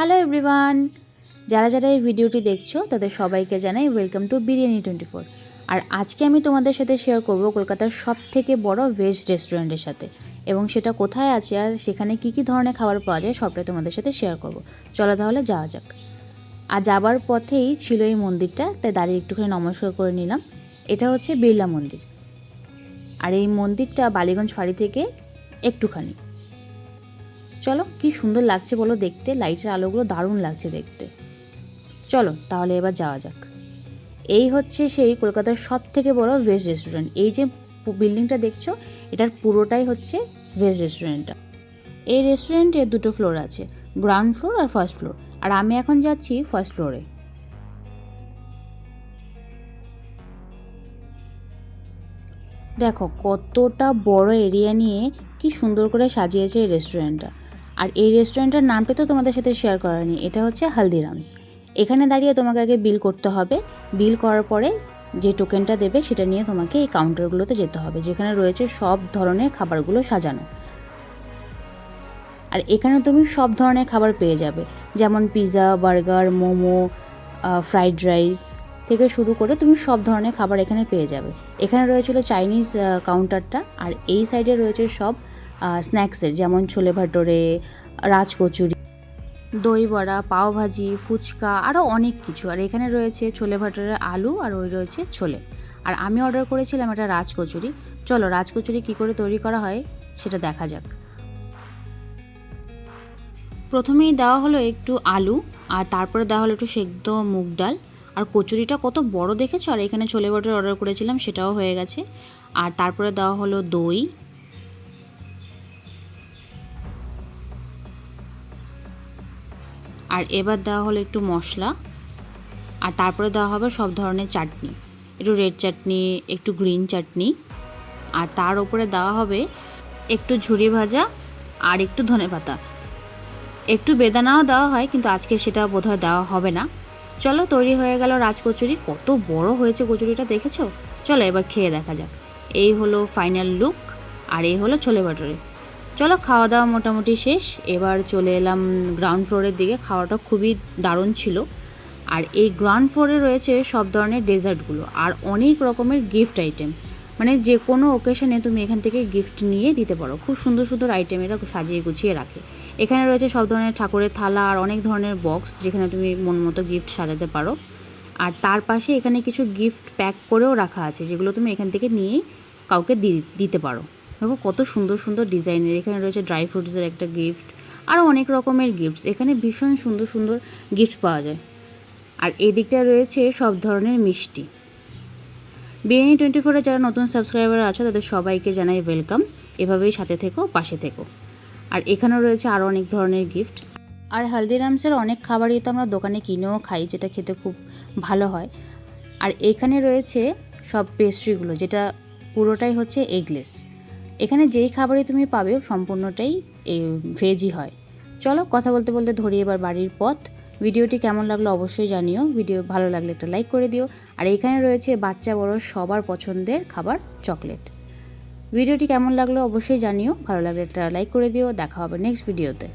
Hello everyone যারা যারা এই ভিডিওটি দেখছ, তাদের সবাইকে জানাই welcome to biryani twenty four আর আজকে আমি তোমাদের সাথে শেয়ার করব কলকাতার সব থেকে বড় ভেজ রেস্টুরেন্টের সাথে এবং সেটা কোথায় আছে আর সেখানে কি কি ধরনের খাবার পাওয়া যায় সবটাই তোমাদের সাথে শেয়ার করব। চলো তাহলে যাওয়া যাক। আর যাবার পথেই ছিল এই মন্দিরটা, তাই দাঁড়িয়ে একটুখানি নমস্কার করে নিলাম। এটা হচ্ছে বিড়লা মন্দির। আর এই মন্দিরটা বালিগঞ্জ ফাঁড়ি থেকে একটুখানি। চলো, কি সুন্দর লাগছে বলো দেখতে। লাইটের আলোগুলো দারুণ লাগছে দেখতে। চলো, তাহলে এবার যাওয়া যাক। এই হচ্ছে সেই কলকাতার সব থেকে বড় ভেজ রেস্টুরেন্ট এই যে বিল্ডিংটা দেখছ, এটার পুরোটাই হচ্ছে ভেজ রেস্টুরেন্টটা এই রেস্টুরেন্টে দুটো ফ্লোর আছে গ্রাউন্ড ফ্লোর আর ফার্স্ট ফ্লোর আর আমি এখন যাচ্ছি ফার্স্ট ফ্লোরে দেখো, কতটা বড় এরিয়া নিয়ে কি সুন্দর করে সাজিয়েছে এই রেস্টুরেন্টটা আর এই রেস্টুরেন্টের নামটা তো তোমাদের সাথে শেয়ার করা নেই এটা হচ্ছে হালদিরামস। এখানে দাঁড়িয়ে তোমাকে আগে বিল করতে হবে। বিল করার পরে যে টোকেনটা দেবে, সেটা নিয়ে তোমাকে এই কাউন্টারগুলোতে যেতে হবে, যেখানে রয়েছে সব ধরনের খাবারগুলো সাজানো। আর এখানে তুমি সব ধরনের খাবার পেয়ে যাবে, যেমন pizza burger momo fried rice থেকে শুরু করে তুমি সব ধরনের খাবার এখানে পেয়ে যাবে। এখানে রয়েছিল চাইনিজ কাউন্টারটা আর এই সাইডে রয়েছে সব স্ন্যাক্সের যেমন ছোলে ভাটোরে, রাজকচুরি, দই বড়া পাওভাজি ফুচকা আরও অনেক কিছু। আর এখানে রয়েছে ছোলে ভাটোরের আলু আর ওই রয়েছে ছোলে। আর আমি অর্ডার করেছিলাম একটা রাজকচুরি। চলো, রাজকচুরি কী করে তৈরি করা হয় সেটা দেখা যাক। প্রথমেই দেওয়া হলো একটু আলু, আর তারপরে দেওয়া হলো একটু সেদ্ধ মুগ ডাল। আর কচুরিটা কত বড় দেখেছ? আর এখানে ছোলে ভাটোর অর্ডার করেছিলাম, সেটাও হয়ে গেছে। আর তারপরে দেওয়া হলো দই আর এবার দেওয়া হলো একটু মশলা, আর তারপরে দেওয়া হবে সব ধরনের চাটনি। একটু রেড চাটনি একটু গ্রিন চাটনি আর তার উপরে দেওয়া হবে একটু ঝুরি ভাজা আর একটু ধনে পাতা। একটু বেদানাও দেওয়া হয়, কিন্তু আজকে সেটা বোধহয় দেওয়া হবে না। চলো, তৈরি হয়ে গেল রাজকচুরি। কত বড় হয়েছে কচুরিটা দেখেছ? চলো, এবার খেয়ে দেখা যাক। এই হলো ফাইনাল লুক আর এই হলো ছোলে ভাটোরে। চলো খাওয়া দাওয়া মোটামুটি শেষ। এবার চলে এলাম গ্রাউন্ড ফ্লোরের দিকে। খাওয়াটা খুবই দারুণ ছিল। আর এই গ্রাউন্ড ফ্লোরে রয়েছে সব ধরনের ডেজার্টগুলো আর অনেক রকমের গিফট আইটেম মানে যে কোনো ওকেশনে তুমি এখান থেকে গিফট নিয়ে দিতে পারো। খুব সুন্দর সুন্দর আইটেম এরা সাজিয়ে গুছিয়ে রাখে। এখানে রয়েছে সব ধরনের ঠাকুরের থালা আর অনেক ধরনের বক্স যেখানে তুমি মন মতো গিফট সাজাতে পারো। আর তার পাশে এখানে কিছু গিফট প্যাক করেও রাখা আছে, যেগুলো তুমি এখান থেকে নিয়ে কাউকে দিতে পারো। দেখো কত সুন্দর সুন্দর ডিজাইনের। এখানে রয়েছে ড্রাই ফ্রুটসের একটা গিফট আরও অনেক রকমের গিফটস এখানে ভীষণ সুন্দর সুন্দর গিফট পাওয়া যায়। আর এই দিকটা রয়েছে সব ধরনের মিষ্টি। বিরিয়ানি টোয়েন্টি ফোরে যারা নতুন সাবস্ক্রাইবার আছো, তাদের সবাইকে জানাই ওয়েলকাম এভাবেই সাথে থেকো, পাশে থেকো। আর এখানেও রয়েছে আরও অনেক ধরনের গিফট আর হালদিরামসের অনেক খাবারই তো আমরা দোকানে কিনেও খাই, যেটা খেতে খুব ভালো হয়। আর এখানে রয়েছে সব পেস্ট্রিগুলো যেটা পুরোটাই হচ্ছে এগলেস এখানে যেই খাবারই তুমি পাবে সম্পূর্ণটাই ভেজই হয়। চলো কথা বলতে বলতে ধরি এবার বাড়ির পথ। ভিডিওটি কেমন লাগল অবশ্যই জানিও। ভিডিও ভালো লাগলে একটা লাইক করে দিও। আর এখানে রয়েছে বাচ্চা বড় সবার পছন্দের খাবার চকলেট। ভিডিওটি কেমন লাগল অবশ্যই জানিও। ভালো লাগলে একটা লাইক করে দিও। দেখা হবে নেক্সট ভিডিওতে